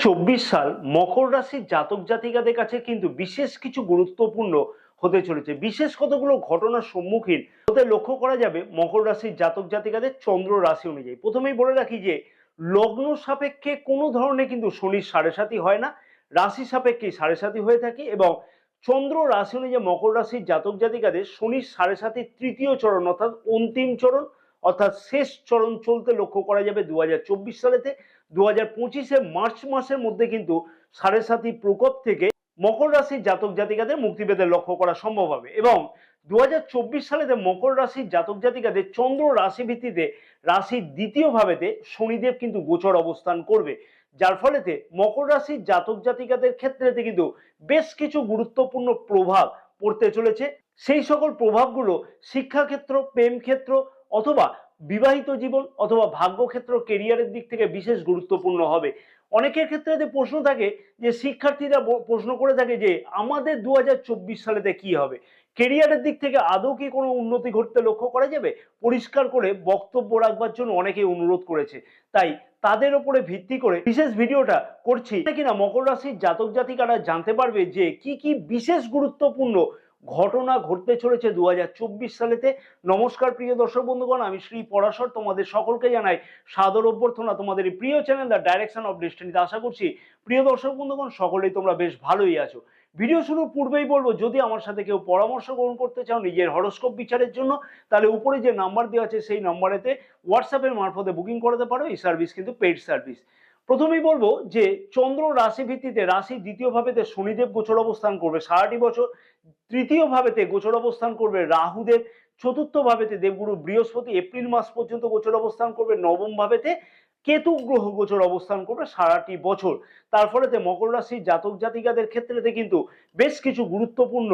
সাল মকর রাশির জাতক জাতিকাদের কাছে কিন্তু বিশেষ কিছু গুরুত্বপূর্ণ হতে চলেছে। বিশেষ কতগুলো ঘটনার সম্মুখীন হতে লক্ষ্য করা যাবে মকর রাশির জাতক জাতিকাদের চন্দ্র রাশি অনুযায়ী। প্রথমেই বলে রাখি যে, লগ্ন সাপেক্ষে কোনো ধরনের কিন্তু শনির সাড়ে সাথী হয় না। রাশি সাপেক্ষে সাড়ে সাথী হয়ে থাকে এবং চন্দ্র রাশি অনুযায়ী মকর রাশির জাতক জাতিকাদের শনির সাড়ে সাথীর তৃতীয় চরণ অর্থাৎ অন্তিম চরণ অর্থাৎ শেষ চরণ চলতে লক্ষ্য করা যাবে দু হাজার চব্বিশ সালেতে। দু হাজার পঁচিশে মার্চ মাসের মধ্যে কিন্তু সাড়ে সাতি প্রকোপ থেকে মকর রাশির জাতক জাতিকাদের মুক্তি পেতে লক্ষ্য করা সম্ভব হবে। এবং দু সালেতে মকর রাশির জাতক জাতিকাদের চন্দ্র রাশি ভিত্তিতে রাশির দ্বিতীয় ভাবেতে শনিদেব কিন্তু গোচর অবস্থান করবে। যার ফলেতে মকর রাশির জাতক জাতিকাদের ক্ষেত্রেতে কিন্তু বেশ কিছু গুরুত্বপূর্ণ প্রভাব পড়তে চলেছে। সেই সকল প্রভাবগুলো শিক্ষাক্ষেত্র প্রেম ক্ষেত্র অথবা বিবাহিত জীবন অথবা ভাগ্যক্ষেত্র কেরিয়ারের দিক থেকে বিশেষ গুরুত্বপূর্ণ হবে। অনেকের ক্ষেত্রে যে প্রশ্ন থাকে, যে শিক্ষার্থীরা প্রশ্ন করে থাকে যে, আমাদের দুহাজার চব্বিশ সালেতে কি হবে? কেরিয়ারের দিক থেকে আদৌ কি কোনো উন্নতি ঘটতে লক্ষ্য করা যাবে? পরিষ্কার করে বক্তব্য রাখবার জন্য অনেকেই অনুরোধ করেছে। তাই তাদের উপরে ভিত্তি করে বিশেষ ভিডিওটা করছি। কিনা মকর রাশির জাতক জাতিকারা জানতে পারবে যে, কি কি বিশেষ গুরুত্বপূর্ণ ঘটনা ঘটতে চলেছে দু হাজার চব্বিশ সালেতে। নমস্কার প্রিয় দর্শক বন্ধুগণ, আমি শ্রী পরাশর। তোমাদের সকলকে জানাই সাদর অভ্যর্থনা। তোমাদের প্রিয় চ্যানেল দ্য ডাইরেকশন অফ ডেস্টিনিতে আশা করছি প্রিয় দর্শক বন্ধুগণ, সকলেই তোমরা বেশ ভালোই আছো। ভিডিও শুরুর পূর্বেই বলব, যদি আমার সাথে কেউ পরামর্শ গ্রহণ করতে চাও নিজের হরস্কোপ বিচারের জন্য, তাহলে উপরে যে নাম্বার দেওয়া আছে, সেই নাম্বারেতে হোয়াটসঅ্যাপের মারফতে বুকিং করাতে পারো। এই সার্ভিস কিন্তু পেইড সার্ভিস প্রথমেই বলব যে চন্দ্র রাশি ভিত্তিতে রাশি দ্বিতীয় ভাবেতে শনিদেব গোচর অবস্থান করবে সারাটি বছর। তৃতীয় ভাবেতে গোচর অবস্থান করবে রাহুদেব। চতুর্থ ভাবেতে দেবগুরু বৃহস্পতি এপ্রিল মাস পর্যন্ত গোচর অবস্থান করবে। নবম ভাবেতে কেতু গ্রহ গোচর অবস্থান করবে সারাটি বছর। তার ফলেতে মকর রাশির জাতক জাতিকাদের ক্ষেত্রেতে কিন্তু বেশ কিছু গুরুত্বপূর্ণ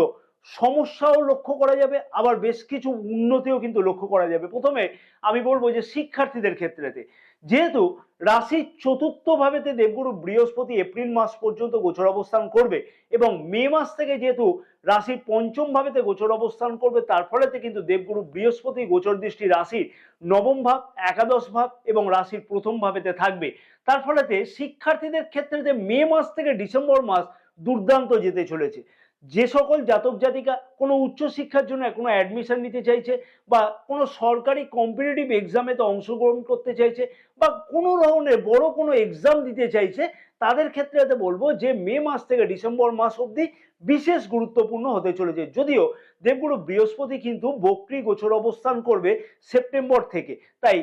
সমস্যাও লক্ষ্য করা যাবে। আবার বেশ কিছু উন্নতিও কিন্তু লক্ষ্য করা যাবে। প্রথমে আমি বলব যে শিক্ষার্থীদের ক্ষেত্রেতে যেহেতু রাশির চতুর্থ ভাবেতে দেবগুরু বৃহস্পতি এপ্রিল মাস পর্যন্ত গোচর অবস্থান করবে এবং মে মাস থেকে যেহেতু রাশির পঞ্চম ভাবেতে গোচর অবস্থান করবে, তার ফলেতে কিন্তু দেবগুরু বৃহস্পতি গোচর দৃষ্টি রাশির নবম ভাব, একাদশ ভাব এবং রাশির প্রথম ভাবেতে থাকবে। তার ফলেতে শিক্ষার্থীদের ক্ষেত্রে যে মে মাস থেকে ডিসেম্বর মাস দুর্দান্ত যেতে চলেছে। যে সকল জাতক জাতিকা কোনো উচ্চশিক্ষার জন্য কোনো অ্যাডমিশন নিতে চাইছে বা কোনো সরকারি কম্পিটিটিভ এক্সামেতে অংশগ্রহণ করতে চাইছে বা কোনো ধরনের বড় কোনো এক্সাম দিতে চাইছে, তাদের ক্ষেত্রে বলব যে মে মাস থেকে ডিসেম্বর মাস অবধি বিশেষ গুরুত্বপূর্ণ হতে চলেছে। যদিও দেবগুরু বৃহস্পতি কিন্তু বক্রি গোচর অবস্থান করবে সেপ্টেম্বর থেকে। তাই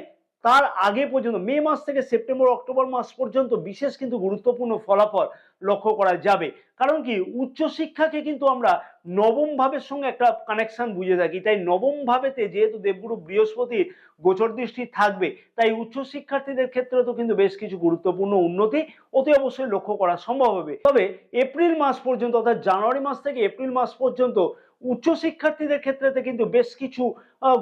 তার আগে পর্যন্ত, মে মাস থেকে সেপ্টেম্বর, অক্টোবর মাস পর্যন্ত বিশেষ কিন্তু গুরুত্বপূর্ণ ফলাফল লক্ষ্য করা যাবে। কারণ কি? উচ্চশিক্ষাকে কিন্তু আমরা নবম ভাবের সঙ্গে একটা কানেকশন বুঝে থাকি। তাই নবম ভাবেতে যেহেতু দেবগুরু বৃহস্পতির গোচর দৃষ্টি থাকবে, তাই উচ্চশিক্ষার্থীদের ক্ষেত্রে তো কিন্তু বেশ কিছু গুরুত্বপূর্ণ উন্নতি অতি অবশ্যই লক্ষ্য করা সম্ভব হবে। তবে এপ্রিল মাস পর্যন্ত অর্থাৎ জানুয়ারি মাস থেকে এপ্রিল মাস পর্যন্ত উচ্চশিক্ষার্থীদের ক্ষেত্রেতে কিন্তু বেশ কিছু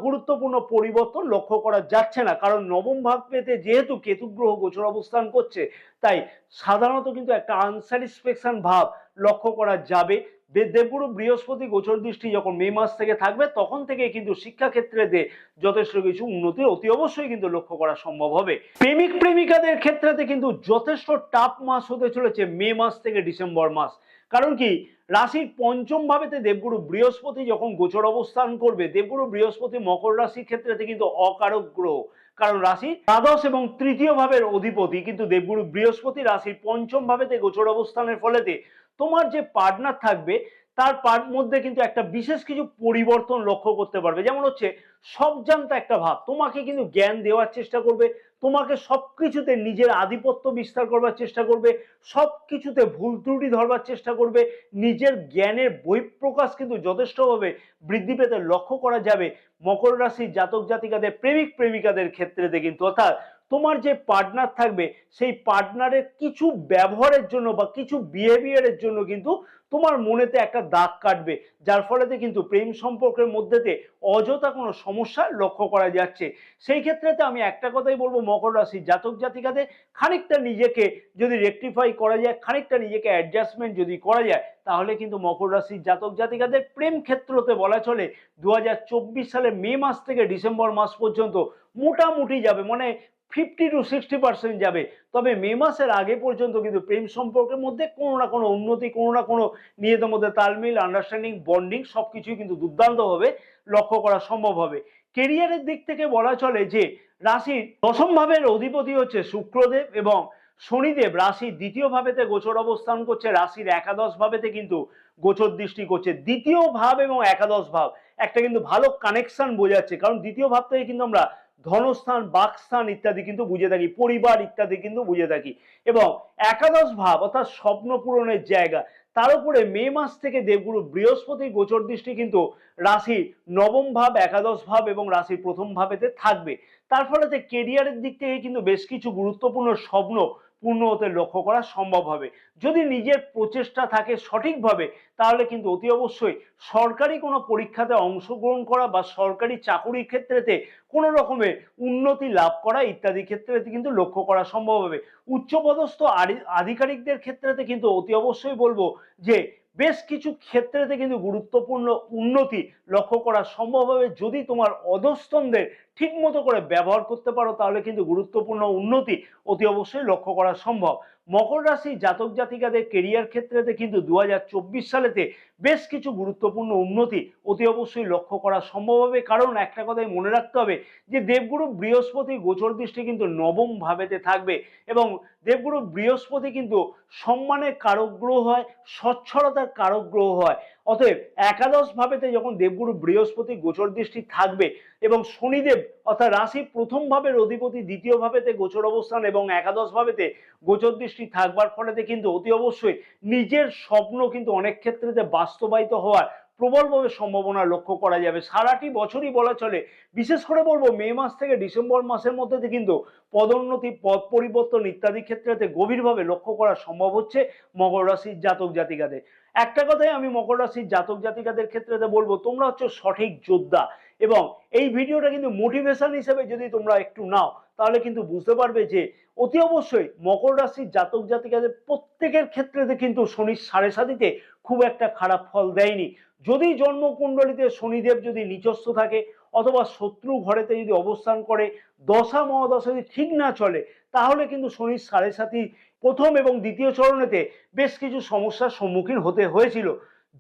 গুরুত্বপূর্ণ পরিবর্তন লক্ষ্য করা যাচ্ছে না। কারণ নবম ভাব পেতে যেহেতু কেতু গ্রহ গোচর অবস্থান করছে, তাই সাধারণত কিন্তু একটা আনস্যাটিসফ্যাকশন ভাব লক্ষ্য করা যাবে। দেবগুরু বৃহস্পতি গোচর দৃষ্টি যখন মে মাস থেকে থাকবে, তখন থেকে কিন্তু শিক্ষাক্ষেত্রেতে যথেষ্ট কিছু উন্নতি অতি অবশ্যই কিন্তু লক্ষ্য করা সম্ভব হবে। প্রেমিক, প্রেমিকাদের ক্ষেত্রেতে কিন্তু যথেষ্ট টাফ মাস হতে চলেছে মে মাস থেকে ডিসেম্বর মাস। কারণ কি? রাশির পঞ্চম ভাবেতে দেবগুরু বৃহস্পতি যখন গোচর অবস্থান করবে, দেবগুরু বৃহস্পতি মকর রাশির ক্ষেত্রেতে কিন্তু অকারক গ্রহ। কারণ রাশি দ্বাদশ এবং তৃতীয় ভাবের অধিপতি, কিন্তু দেবগুরু বৃহস্পতি রাশির পঞ্চম ভাবেতে গোচর অবস্থানের ফলেতে তোমার যে পার্টনার থাকবে, তার পার মধ্যে কিন্তু একটা বিশেষ কিছু পরিবর্তন লক্ষ্য করতে পারবে। যেমন হচ্ছে সব জানতা একটা ভাব, তোমাকে কিন্তু জ্ঞান দেওয়ার চেষ্টা করবে তোমাকে সব কিছুতে নিজের আধিপত্য বিস্তার করবার চেষ্টা করবে সব কিছুতে ভুল ত্রুটি ধরবার চেষ্টা করবে, নিজের জ্ঞানের বহিঃপ্রকাশ কিন্তু যথেষ্টভাবে বৃদ্ধি পেতে লক্ষ্য করা যাবে। মকর রাশির জাতক জাতিকাদের, প্রেমিক প্রেমিকাদের ক্ষেত্রেতে কিন্তু, অর্থাৎ তোমার যে পার্টনার থাকবে, সেই পার্টনারের কিছু ব্যবহারের জন্য বা কিছু বিহেভিয়ারের জন্য কিন্তু তোমার মনেতে একটা দাগ কাটবে। যার ফলেতে কিন্তু প্রেম সম্পর্কের মধ্যেতে অযথা কোনো সমস্যা লক্ষ্য করা যাচ্ছে। সেই ক্ষেত্রেতে আমি একটা কথাই বলব মকর রাশির জাতক জাতিকাদের খানিকটা নিজেকে যদি রেকটিফাই করা যায়, খানিকটা নিজেকে অ্যাডজাস্টমেন্ট যদি করা যায়, তাহলে কিন্তু মকর রাশির জাতক জাতিকাদের প্রেম ক্ষেত্রতে বলা চলে দু হাজার চব্বিশ সালে মে মাস থেকে ডিসেম্বর মাস পর্যন্ত মোটামুটি যাবে। মানে ফিফটি টু সিক্সটি পার্সেন্ট যাবে। তবে মে মাসের আগে পর্যন্ত কিন্তু প্রেম সম্পর্কের মধ্যে কোনো না কোনো উন্নতি, কোনো না কোনো নিজেদের মধ্যে তালমিল আন্ডারস্ট্যান্ডিং বন্ডিং সব কিছুই কিন্তু দুর্দান্তভাবে লক্ষ্য করা সম্ভব হবে। কেরিয়ারের দিক থেকে বলা চলে যে, রাশির দশম ভাবের অধিপতি হচ্ছে শুক্রদেব এবং শনিদেব। রাশির দ্বিতীয় ভাবেতে গোচর অবস্থান করছে, রাশির একাদশ ভাবেতে কিন্তু গোচর দৃষ্টি করছে। দ্বিতীয় ভাব এবং একাদশ ভাব, একটা কিন্তু ভালো কানেকশন বোঝাচ্ছে। কারণ দ্বিতীয় ভাব থেকে কিন্তু আমরা ধনস্থান বাকস্থান ইত্যাদি কিন্তু বুঝে থাকি, পরিবার ইত্যাদি কিন্তু বুঝে থাকি। এবং একাদশ ভাব অর্থাৎ স্বপ্ন পূরণের জায়গা, তার উপরে মে মাস থেকে দেবগুরু বৃহস্পতি গোচর দৃষ্টি কিন্তু রাশির নবম ভাব, একাদশ ভাব এবং রাশির প্রথম ভাবেতে থাকবে। তার ফলে কেরিয়ারের দিক থেকে কিন্তু বেশ কিছু গুরুত্বপূর্ণ স্বপ্ন পূর্ণ হতে লক্ষ্য করা সম্ভব হবে। যদি নিজের প্রচেষ্টা থাকে সঠিকভাবে, তাহলে কিন্তু অতি অবশ্যই সরকারি কোনো পরীক্ষাতে অংশগ্রহণ করা বা সরকারি চাকুরির ক্ষেত্রেতে কোনো রকমের উন্নতি লাভ করা ইত্যাদি ক্ষেত্রেতে কিন্তু লক্ষ্য করা সম্ভব হবে। উচ্চপদস্থ আধি- আধিকারিকদের ক্ষেত্রেতে কিন্তু অতি অবশ্যই বলব যে বেশ কিছু ক্ষেত্রেতে কিন্তু গুরুত্বপূর্ণ উন্নতি লক্ষ্য করা সম্ভব হবে। যদি তোমার অধস্তনদের ঠিক মতো করে ব্যবহার করতে পারো, তাহলে কিন্তু গুরুত্বপূর্ণ উন্নতি অতি অবশ্যই লক্ষ্য করা সম্ভব। মকর রাশি জাতক জাতিকাদের কেরিয়ার ক্ষেত্রেতে কিন্তু দু হাজার চব্বিশ সালেতে বেশ কিছু গুরুত্বপূর্ণ উন্নতি অতি অবশ্যই লক্ষ্য করা সম্ভব হবে। কারণ একটা কথাই মনে রাখতে হবে যে দেবগুরু বৃহস্পতি গোচর দৃষ্টি কিন্তু নবম ভাবেতে থাকবে এবং দেবগুরু বৃহস্পতি কিন্তু সম্মানের কারক গ্রহ হয়, স্বচ্ছলতার কারক গ্রহ হয়। অতএব একাদশ ভাবেতে যখন দেবগুরু বৃহস্পতি গোচর দৃষ্টি থাকবে এবং শনিদেব অর্থাৎ রাশি প্রথম ভাবের অধিপতি দ্বিতীয় ভাবেতে গোচর অবস্থান এবং একাদশ ভাবেতে গোচর দৃষ্টি থাকবার ফলেতে কিন্তু অতি অবশ্যই নিজের স্বপ্ন কিন্তু অনেক ক্ষেত্রেতে বাস্তবায়িত হওয়ার প্রবলভাবে সম্ভাবনা লক্ষ্য করা যাবে। সারাটি বছরই বলা চলে, বিশেষ করে বলব মে মাস থেকে ডিসেম্বর মাসের মধ্যে কিন্তু পদোন্নতি, পদ পরিবর্তন ইত্যাদি ক্ষেত্রেতে গভীরভাবে লক্ষ্য করা সম্ভব হচ্ছে মকর রাশির জাতক জাতিকাদের। একটা কথাই আমি মকর রাশির জাতক জাতিকাদের ক্ষেত্রেতে বলব, তোমরা হচ্ছে সঠিক যোদ্ধা এবং এই ভিডিওটা কিন্তু মোটিভেশন হিসেবে যদি তোমরা একটু নাও তাহলে কিন্তু বুঝতে পারবে যে অতি অবশ্যই মকর রাশির জাতক জাতিকাদের প্রত্যেকের ক্ষেত্রেতে কিন্তু শনির সাড়ে সাতিতে খুব একটা খারাপ ফল দেয়নি। যদি জন্মকুণ্ডলিতে শনিদেব যদি নিচস্থ থাকে অথবা শত্রু ঘরেতে যদি অবস্থান করে, দশা মহাদশা যদি ঠিক না চলে, তাহলে কিন্তু শনির সাড়ে সাতি প্রথম এবং দ্বিতীয় চরণেতে বেশ কিছু সমস্যার সম্মুখীন হতে হয়েছিল।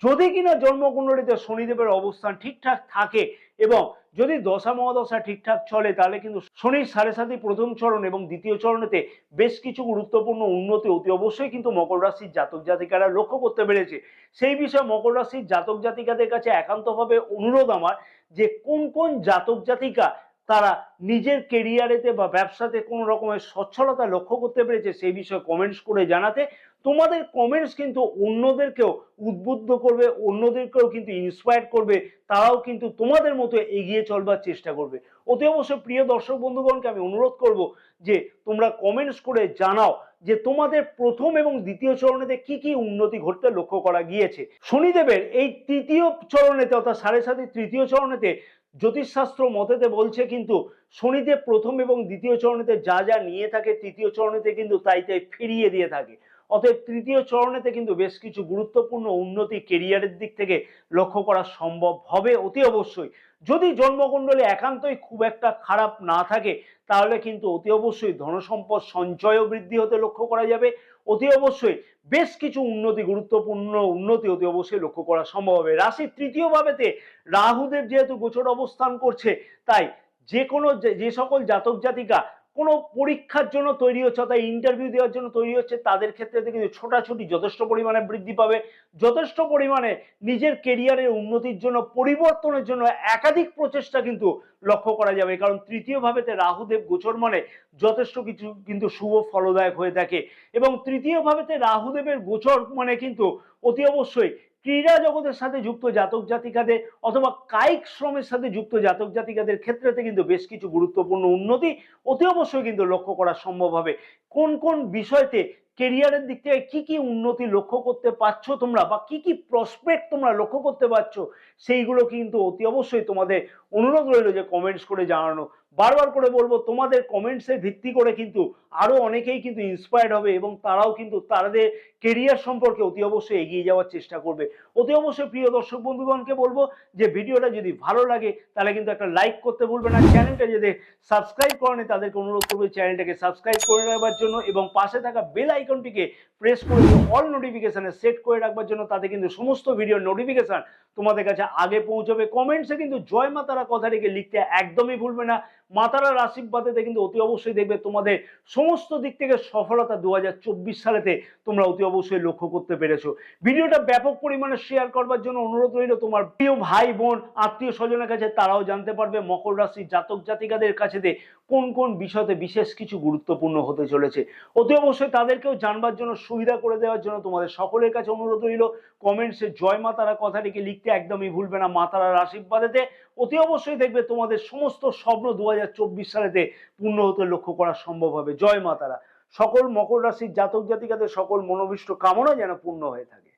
যদি কিনা জন্মকুণ্ডলিতে শনিদেবের অবস্থান ঠিকঠাক থাকে এবং যদি দশা মহাদশা ঠিকঠাক চলে, তাহলে কিন্তু শনির সাড়ে সাতি প্রথম চরণ এবং দ্বিতীয় চরণেতে বেশ কিছু গুরুত্বপূর্ণ উন্নতি অতি অবশ্যই কিন্তু মকর রাশির জাতক জাতিকারা লক্ষ্য করতে পেরেছে। সেই বিষয়ে মকর রাশির জাতক জাতিকাদের কাছে একান্তভাবে অনুরোধ আমার যে কোন কোন জাতক জাতিকা তারা নিজের কেরিয়ারেতে বা ব্যবসাতে কোনো রকমের সচ্ছলতা লক্ষ্য করতে পেরেছে, সেই বিষয়ে কমেন্টস করে জানাতে তোমাদের কমেন্টস কিন্তু অন্যদেরকেও উদ্বুদ্ধ করবে, অন্যদেরকেও কিন্তু ইন্সপায়ার করবে, তারাও কিন্তু তোমাদের মতো এগিয়ে চলবার চেষ্টা করবে। অতি অবশ্যই প্রিয় দর্শক বন্ধুগণকে আমি অনুরোধ করব যে তোমরা কমেন্টস করে জানাও যে তোমাদের প্রথম এবং দ্বিতীয় চরণেতে কি কি উন্নতি ঘটতে লক্ষ্য করা গিয়েছে। শনিদেবের এই তৃতীয় চরণেতে অর্থাৎ সাড়ে সাথে তৃতীয় চরণেতে জ্যোতিষশাস্ত্র মতেতে বলছে কিন্তু শনিদেব প্রথম এবং দ্বিতীয় চরণেতে যা যা নিয়ে থাকে তৃতীয় চরণেতে কিন্তু তাই তাই ফিরিয়ে দিয়ে থাকে। অতএব তৃতীয় চরণেতে কিন্তু বেশ কিছু গুরুত্বপূর্ণ উন্নতি কেরিয়ারের দিক থেকে লক্ষ্য করা সম্ভব হবে অতি অবশ্যই। যদি জন্মকুণ্ডলী একান্তই খুব একটা খারাপ না থাকে, তাহলে কিন্তু অতি অবশ্যই ধনসম্পদ সঞ্চয়ও বৃদ্ধি হতে লক্ষ্য করা যাবে। অতি অবশ্যই বেশ কিছু উন্নতি, গুরুত্বপূর্ণ উন্নতি অতি অবশ্যই লক্ষ্য করা সম্ভব হবে। রাশির তৃতীয় ভাবেতে রাহুদেব যেহেতু গোচর অবস্থান করছে, তাই যে কোনো যে সকল জাতক জাতিকা কোনো পরীক্ষার জন্য তৈরি হচ্ছে অর্থাৎ ইন্টারভিউ দেওয়ার জন্য তৈরি হচ্ছে, তাদের ক্ষেত্রে কিন্তু ছোটাছুটি যথেষ্ট পরিমাণে বৃদ্ধি পাবে, যথেষ্ট পরিমাণে নিজের কেরিয়ারের উন্নতির জন্য, পরিবর্তনের জন্য একাধিক প্রচেষ্টা কিন্তু লক্ষ্য করা যাবে। কারণ তৃতীয় ভাবেতে রাহুদেব গোচর মানে যথেষ্ট কিছু কিন্তু শুভ ফলদায়ক হয়ে থাকে। এবং তৃতীয় ভাবেতে রাহুদেবের গোচর মানে কিন্তু অতি অবশ্যই ক্রীড়া জগতের সাথে যুক্ত জাতক জাতিকাদের অথবা কায়িক শ্রমের সাথে যুক্ত জাতক জাতিকাদের ক্ষেত্রেতে কিন্তু বেশ কিছু গুরুত্বপূর্ণ উন্নতি অতি অবশ্যই কিন্তু লক্ষ্য করা সম্ভব হবে। কোন কোন বিষয়তে কেরিয়ারের দিক থেকে কি কি উন্নতি লক্ষ্য করতে পারছ তোমরা বা কি কি প্রসপেক্ট তোমরা লক্ষ্য করতে পারছ, সেইগুলো কিন্তু অতি অবশ্যই তোমাদের অনুরোধ রইল যে কমেন্টস করে জানানো। বারবার করে বলব, তোমাদের কমেন্টসের ভিত্তি করে কিন্তু আরও অনেকেই কিন্তু ইন্সপায়ার্ড হবে এবং তারাও কিন্তু তাদের কেরিয়ার সম্পর্কে অতি অবশ্যই এগিয়ে যাওয়ার চেষ্টা করবে। অতি অবশ্যই প্রিয় দর্শক বন্ধুগণকে বলব যে ভিডিওটা যদি ভালো লাগে, তাহলে কিন্তু একটা লাইক করতে ভুলবে না। চ্যানেলটা যদি সাবস্ক্রাইব করেনি, তাদেরকে অনুরোধ করব চ্যানেলটাকে সাবস্ক্রাইব করে নেওয়ার জন্য এবং পাশে থাকা বেল আইকনটিকে প্রেস করে অল নোটিফিকেশনে সেট করে রাখবার জন্য তাতে কিন্তু সমস্ত ভিডিওর নোটিফিকেশন তোমাদের কাছে আগে পৌঁছবে। কমেন্টসে কিন্তু জয় মাতারা কথাটিকে লিখতে একদমই ভুলবে না। মাতারার আশীর্বাদেতে কিন্তু অতি অবশ্যই দেখবে তোমাদের সমস্ত দিক থেকে সফলতা দু হাজার চব্বিশ সালেতে তোমরা অতি অবশ্যই লক্ষ্য করতে পেরেছ। ভিডিওটা ব্যাপক পরিমাণে শেয়ার করবার জন্য অনুরোধ রইল তোমার প্রিয় ভাই, বোন আত্মীয় স্বজনের কাছে তারাও জানতে পারবে। মকর রাশি জাতক জাতিকাদের কাছে কোন কোন বিষয়তে বিশেষ কিছু গুরুত্বপূর্ণ হতে চলেছে? অতি অবশ্যই তাদেরকেও জানবার জন্য, সুবিধা করে দেওয়ার জন্য তোমাদের সকলের কাছে অনুরোধ রইল। কমেন্টসে জয় মাতারা কথাটিকে লিখতে একদমই ভুলবে না মাতারার আশীর্বাদেতে। অতি অবশ্যই দেখবে তোমাদের সমস্ত স্বপ্ন দু হাজার চব্বিশ সালেতে পূর্ণ হতে লক্ষ্য করা সম্ভব হবে। জয় মাতারা সকল মকর রাশির জাতক জাতিকাদের সকল মনোবিষ্ট কামনা যেন পূর্ণ হয়ে থাকে।